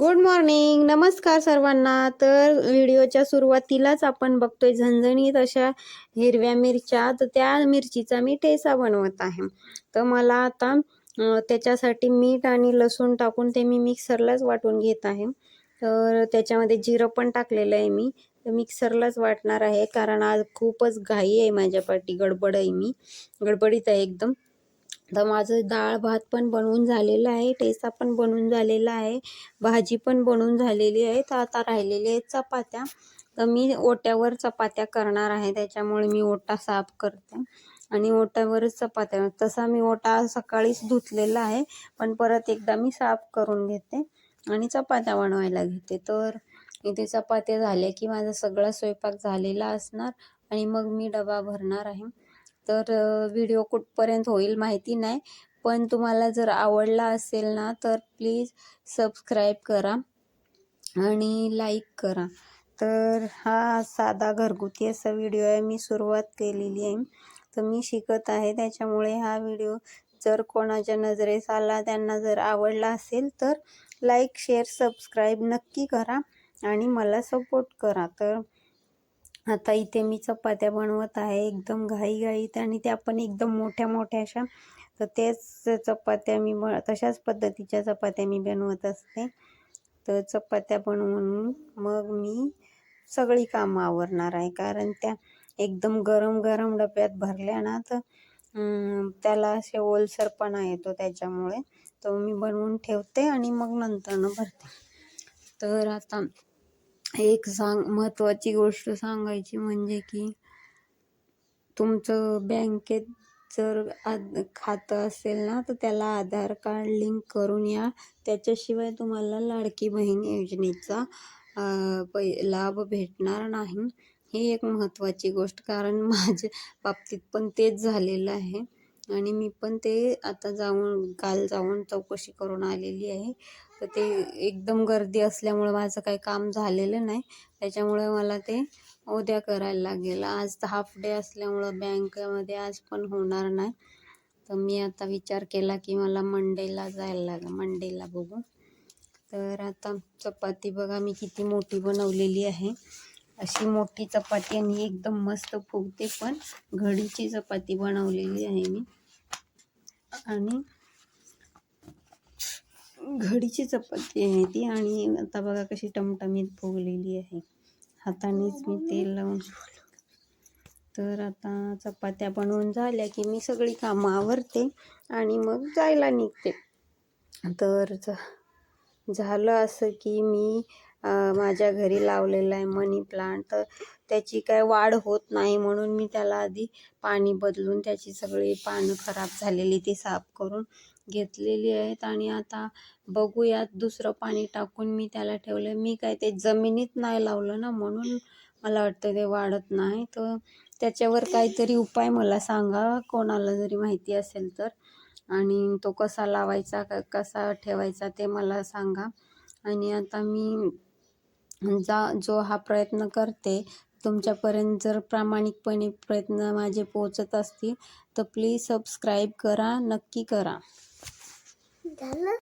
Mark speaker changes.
Speaker 1: Good morning नमस्कार सर्वांना. तर व्हिडिओच्या सुरुवातीलाच आपण बघतोय झणझणीत अशा हिरव्या मिरच्या. तर त्या मिरचीचा मी ठेसा बनवत आहे. तर मला आता त्याच्यासाठी मीठ आणि लसूण टाकून ते मी मिक्सरलाच वाटून घेत आहे. तर त्याच्यामध्ये जिरं पण टाकलेलं आहे मी. तर मिक्सरलाच वाटणार आहे. कारण आज खूपच घाई आहे माझ्या पाठी गडबड आहे मी. गडबडीत आहे एकदम. तर माझं डाळ भात पण बनवून झालेलं आहे ठेचा पण बनवून झालेला आहे भाजी पण बनवून झालेली आहे. तर आता राहिलेली आहेत चपात्या. तर मी ओट्यावर चपात्या करणार आहे त्याच्यामुळे मी ओटा साफ करते. आणि ओट्यावरच चपात्या. तसा मी ओटा सकाळीच धुतलेला आहे पण परत एकदा मी साफ करून घेते आणि चपात्या बनवायला घेते. तर इथे चपात्या झाल्या की माझा सगळा स्वयंपाक झालेला असणार आणि मग मी डबा भरणार आहे. तर व्हिडिओ कुठपर्यंत होईल माहिती नाही. पण तुम्हाला जर आवडला असेल ना तर प्लीज सबस्क्राईब करा आणि लाईक करा. तर हा साधा घरगुती असा व्हिडिओ आहे. मी सुरुवात केलेली आहे. तर मी शिकत आहे. त्याच्यामुळे हा व्हिडिओ जर कोणाच्या नजरेस आला त्यांना जर आवडला असेल तर लाईक शेअर सबस्क्राईब नक्की करा आणि मला सपोर्ट करा. तर आता इथे मी चपात्या बनवत आहे एकदम घाईघाईत आणि त्या पण एकदम मोठ्या मोठ्या अशा. तर तेच चपात्या मी ब तशाच पद्धतीच्या चपात्या मी बनवत असते. तर चपात्या बनवून मग मी सगळी कामं आवरणार आहे. कारण त्या एकदम गरम गरम डब्यात भरल्या ना तर त्याला असे ओलसरपणा येतो त्याच्यामुळे. तो मी बनवून ठेवते आणि मग नंतरनं भरते. तर आता एक सांग महत्त्वाची गोष्ट सांगायची म्हणजे की तुमचं बँकेत जर आद खातं असेल ना तर त्याला आधार कार्ड लिंक करून या. त्याच्याशिवाय तुम्हाला लाडकी बहीण योजनेचा पै लाभ भेटणार नाही. ही एक महत्त्वाची गोष्ट कारण माझ्या बाबतीत पण तेच झालेलं आहे. आणि मी पण ते आता जाऊन काल जाऊन चौकशी करून आलेली आहे. तर ते एकदम गर्दी असल्यामुळं माझं काही काम झालेलं नाही. त्याच्यामुळे मला ते उद्या करायला लागेल. आज तर हाफ डे असल्यामुळं बँकेमध्ये आज पण होणार नाही. तर मी आता विचार केला की मला मंडेला जायला लागेल. मंडेला बघू. तर आता चपाती बघा मी किती मोठी बनवलेली आहे. अशी मोठी चपाती आणि एकदम मस्त फुगते पण घडीची चपाती बनवलेली आहे मी. आणि घडीची चपाती आहे ती आणि आता बघा कशी टमटमीत फुगलेली आहे. हातानेच मी तेल लावून तर आता चपात्या बनवून झाल्या की मी सगळी कामं आवरते आणि मग जायला निघते. तर झालं असं की मी माझ्या घरी लावलेलं आहे मनी प्लांट. तर त्याची काय वाढ होत नाही म्हणून मी त्याला आधी पाणी बदलून त्याची सगळी पानं खराब झालेली ती साफ करून घेतलेली आहेत. आणि आता बघूयात दुसरं पाणी टाकून मी त्याला ठेवलं मी काय ते जमिनीत नाही लावलं ना म्हणून मला वाटतं ते वाढत नाही. तर त्याच्यावर काहीतरी उपाय मला सांगा कोणाला जरी माहिती असेल तर. आणि तो कसा लावायचा क कसा ठेवायचा ते मला सांगा. आणि आता मी जा जो हा प्रयत्न करते तुमच्यापर्यंत जर प्रामाणिकपणे प्रयत्न माझे पोचत असतील तर प्लीज सबस्क्राईब करा नक्की करा.
Speaker 2: झालं?